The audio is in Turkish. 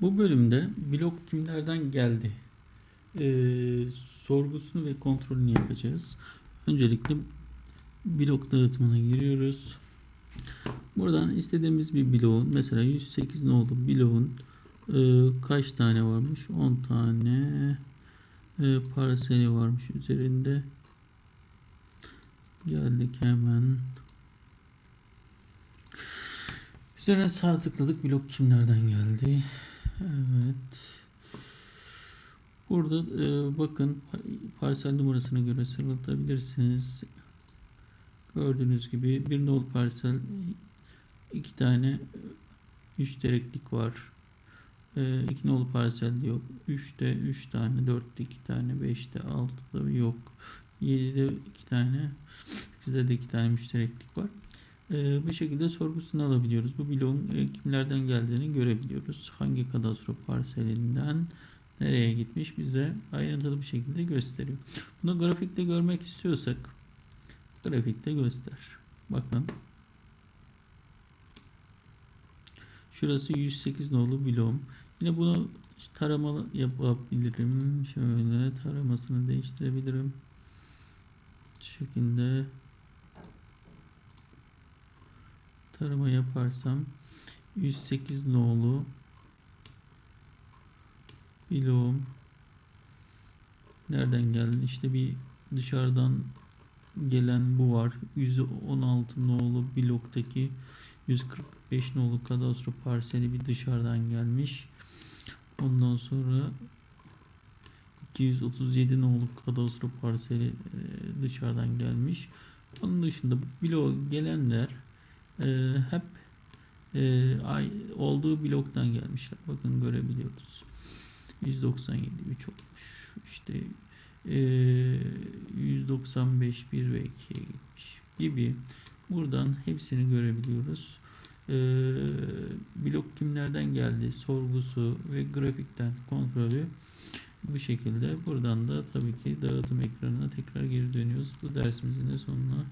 Bu bölümde blok kimlerden geldi Ee, sorgusunu ve kontrolünü yapacağız. Öncelikle blok dağıtımına giriyoruz. Buradan istediğimiz bir bloğun mesela 108 nolu bloğun e, kaç tane varmış? 10 tane e, parseli varmış üzerinde. Geldik hemen. Üzerine sağ tıkladık. Blok kimlerden geldi? Evet. Burada e, bakın parsel numarasına göre sıralatabilirsiniz. Gördüğünüz gibi bir nol parsel iki tane müştereklik var. E, iki nolu parselde yok. 3'te 3 tane, 4'te 2 tane, 5'te 6'da yok. 7'de 2 tane, 8'de de 2 tane müştereklik var. Ee, bu şekilde sorgusunu alabiliyoruz. Bu bloğun e, kimlerden geldiğini görebiliyoruz. Hangi kadastro parselinden nereye gitmiş bize ayrıntılı bir şekilde gösteriyor. Bunu grafikte görmek istiyorsak grafikte göster. Bakın. Şurası 108 nolu bloğum. Yine bunu taramalı yapabilirim. Şöyle taramasını değiştirebilirim. Bu şekilde tarama yaparsam 108 nolu bloğum nereden geldi? İşte bir dışarıdan gelen bu var. 116 nolu bloktaki 145 nolu kadastro parseli bir dışarıdan gelmiş. Ondan sonra 237 nolu kadastro parseli e, dışarıdan gelmiş. Onun dışında bloğa gelenler e, hep e, ay, olduğu bloktan gelmişler. Bakın görebiliyoruz. 197 3 olmuş. İşte e, 195 1 ve 2'ye gitmiş gibi. Buradan hepsini görebiliyoruz. E, blok kimlerden geldi sorgusu ve grafikten kontrolü bu şekilde. Buradan da tabii ki dağıtım ekranına tekrar geri dönüyoruz. Bu dersimizin de sonuna